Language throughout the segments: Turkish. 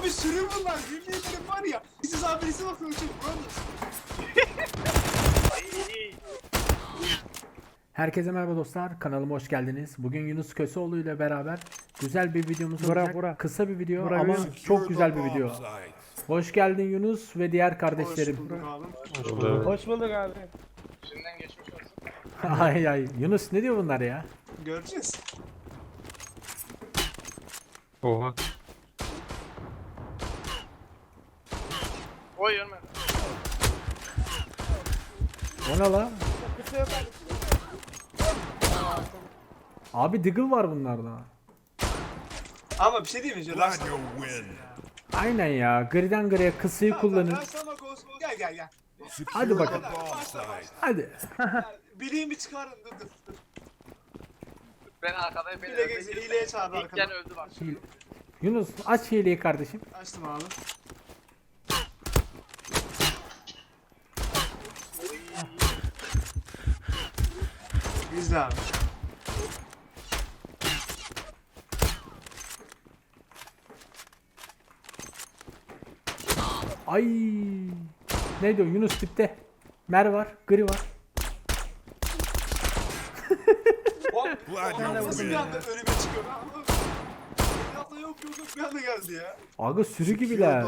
Abi sürü bunlar. Yemin ederim var ya. Siz abisi bakın. Herkese merhaba dostlar. Kanalıma hoş geldiniz. Bugün Yunus Köseoğlu ile beraber güzel bir videomuz Bura, olacak. bura. Kısa bir video Bura ama çok güzel bir video. Hoş geldin Yunus ve diğer kardeşlerim. Hoş bulduk abi. Hoş bulduk abi. Şimdiden geçmiş olsun. ay ay. Yunus ne diyor bunlar ya? Göreceğiz. Oha. Oy ölmedi. O ne la? Abi Diggle var bunlarda. Ama bir şey değil mi? Jelas. Aynen ya. Griden griye kısayı kullanın. Sana ghost ghost- Gel gel gel. Hadi bakalım. Hadi. Bileğimi çıkarın dur dur. dur. Ben arkadayım beni Hile öldü. gezi hileye çağırdı İlk öldü bak. Yunus aç hileyi kardeşim. Açtım abi. İzle abi. Ay. Ne diyor Yunus tipte? Mer var, gri var. Hop. Ondan nasıl bir anda önüme çıkıyor? Bir anda yok yok yok bir anda geldi ya. Aga sürü gibiler.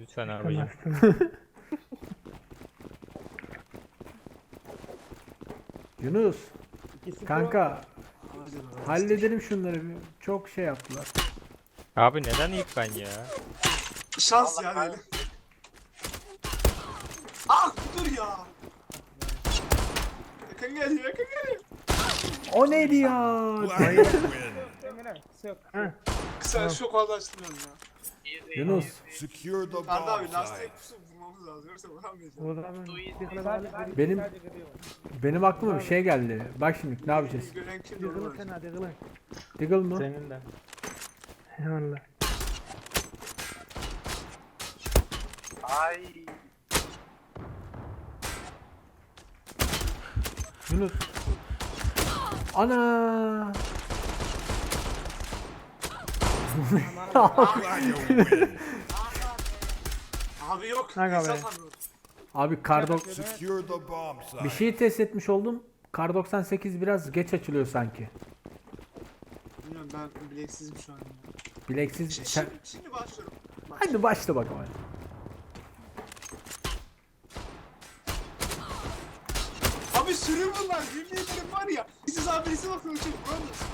Lütfen abi Yunus kanka halledelim şunları bir. Çok şey yaptılar. Abi neden ilk ben ya? Şans ya böyle. Ah dur ya. Yakın geliyor yakın geliyor. O neydi ya? Kısa şok oldu açtırıyorum ya. Yunus Secure the Arda abi bomb site. pusu Benim- benim aklıma bir şey geldi. Bak şimdi ne yapacağız? Sen hadi tıkla. Diggle mı? Senin de. Eyvallah. Ay. Yunus. Ana. Abi yok. İnsan be. sanmıyorum. Abi kar dok- Secure the bomb bir site. şeyi test etmiş oldum. Kar 98 biraz geç açılıyor sanki. Bilmiyorum ben bileksizim şu an. ya. Bileksiz. Şimdi, Sen- şimdi, şimdi başlıyorum. Bak. Hadi başla bakalım. hadi. Abi sürü bunlar. Yemin ederim var ya. Siz abisi bakın bulamıyorsun.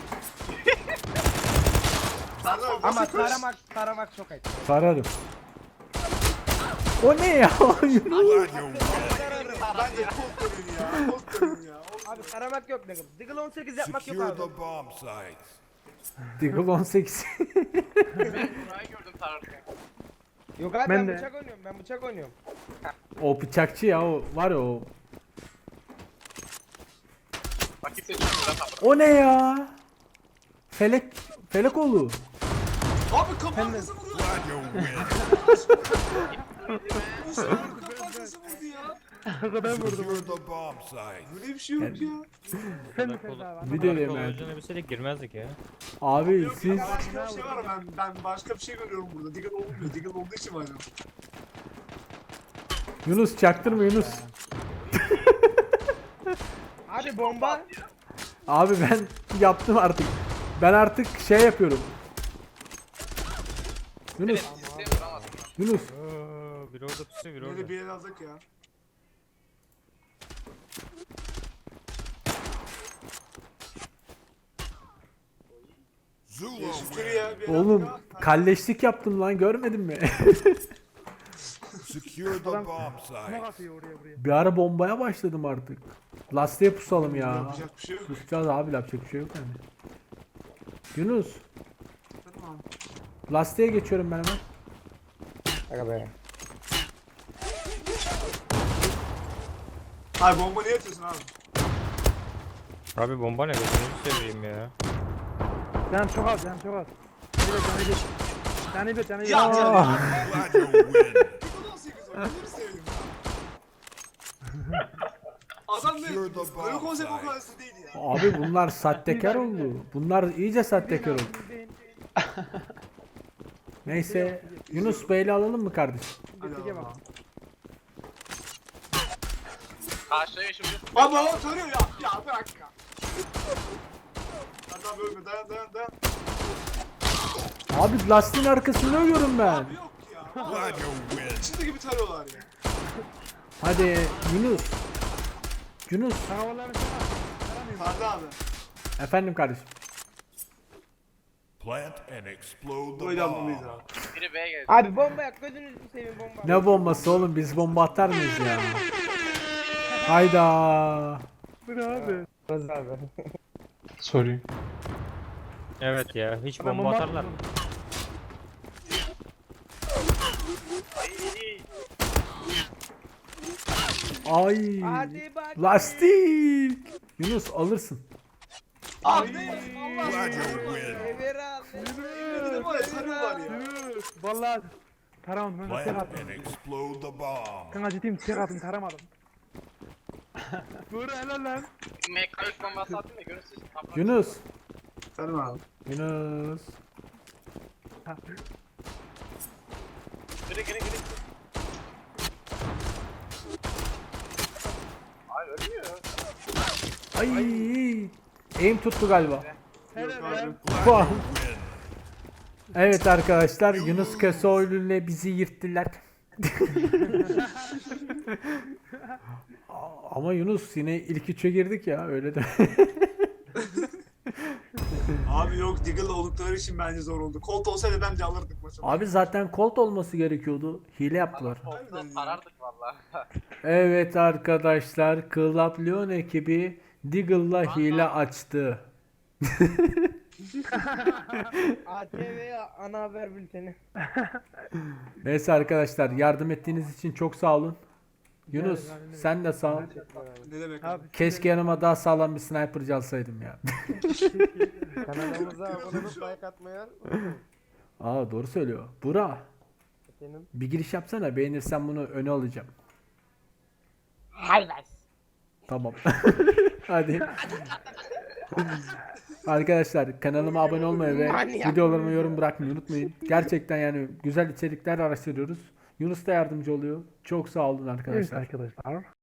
Arda abi Ama nasıl koş? taramak, taramak çok ayıp. Sararım. O ne ya? Yunus. Bence kol dönün ya. Kol dönün ya. Abi taramak yok Diggle. Diggle 18 yapmak yok Secure abi. the bomb site. Diggle 18. Ben burayı gördüm tararken. Yok abi Ben ben, de. bıçak oynuyorum. Ben bıçak oynuyorum. o bıçakçı ya o var ya o. O ne ya? Felek Felekoğlu. Abi arkası vuruyor. Glad you win. Musa abi kafa arkası vurdu ya. Secure the bomb site. Böyle bir şey yok ya. Sen de Feza abi. Bir de Kol hemen. olduğunu bilseydik girmezdik ya. Abi Yok siz ya başka bir şey var ben ben başka bir şey görüyorum burada. Diggle olmuyor. Diggle olduğu için var. Yunus çaktırma Yunus. Abi bomba. Abi ben yaptım artık. Ben artık şey yapıyorum. Yunus. Yunus. Biri orada pusuyor biri orada. Böyle bir yere aldık ya. Şükür bir Oğlum aldık ya. kalleşlik yaptım lan görmedin mi? Secure the bomb Smoke site. atıyor oraya buraya. bir ara bombaya başladım artık. Lastiğe pusalım ya. Yapacak bir şey yok. Susacağız abi yapacak bir şey yok yani. Yunus, Tamam. lastiğe geçiyorum ben hemen. Aga be. Hayır bomba niye atıyorsun abi? Abi bomba ne? Gözünü seveyim ya. Can çok az, can çok az. Bir de canı bir. Canı bir, canı bir. Ya, canı Glad you win. Diggle 18 o. Gözünü seveyim ya. Adam ne? Secure the Böyle bomb konsept o site. kadar değil ya. Abi bunlar sahtekar oldu. Bunlar iyice sahtekar oldu. Neyse Yunus Bey'le alalım mı kardeşim? Hadi Teke bak. Karşıya şimdi. Ama o soruyor ya. Ya bırak ya. Adam ölme dayan dayan dayan. Abi lastiğin arkasında ölüyorum ben. Abi yok ya. Glad you win. İçinde gibi tarıyorlar ya. Hadi Yunus. Yunus. Havalarını. Ferdi abi. Efendim kardeşim. Plant and explode the Böyle bomb. abi. Biri B'ye geldi. Abi bomba yak gözünüzü seveyim bomba. Ne bombası oğlum biz bomba atar mıyız ya? Hayda. Bu ne abi? Rıza abi. Sorry. Evet ya hiç Adam bomba bomba atarlar. atıyor. Ay. Hadi bak. Lastik. Yunus alırsın. Abi. You win. Emir abi. Dedim var ya ya. Vallahi taramadım. Ben tek Plant attım. and explode the bomb. Kanka ciddiyim tek attım taramadım. Buyur helal lan. MK3 bombası attım da görürsünüz. Kaplan. Yunus. Efendim abi. Yunus. Gire gire gire. Ay ölmüyor. Ay. Aim tuttu galiba. Helal lan. Evet arkadaşlar Yunus Köseoğlu ile bizi yırttılar. Ama Yunus yine ilk üçe girdik ya öyle de. Abi yok Diggle'la oldukları için bence zor oldu. Colt olsaydı bence alırdık maçı. Abi zaten Colt olması gerekiyordu. Hile yaptılar. Sarardık valla. Evet arkadaşlar Club Leon ekibi Deagle'la hile açtı. ATV ana haber bülteni. Neyse arkadaşlar yardım ettiğiniz için çok sağ olun. Yunus aynen. sen de sağ ol. Ne demek abi? Keşke yanıma daha sağlam bir sniper alsaydım ya. Kanalımıza abone olup like atmayı. Aa doğru söylüyor. Bura Senin. bir giriş yapsana beğenirsen bunu öne alacağım. Tamam. Hadi. Arkadaşlar kanalıma abone olmayı ve videolarıma yorum bırakmayı unutmayın. Gerçekten yani güzel içerikler araştırıyoruz. Yunus da yardımcı oluyor. Çok sağ olun evet arkadaşlar. arkadaşlar.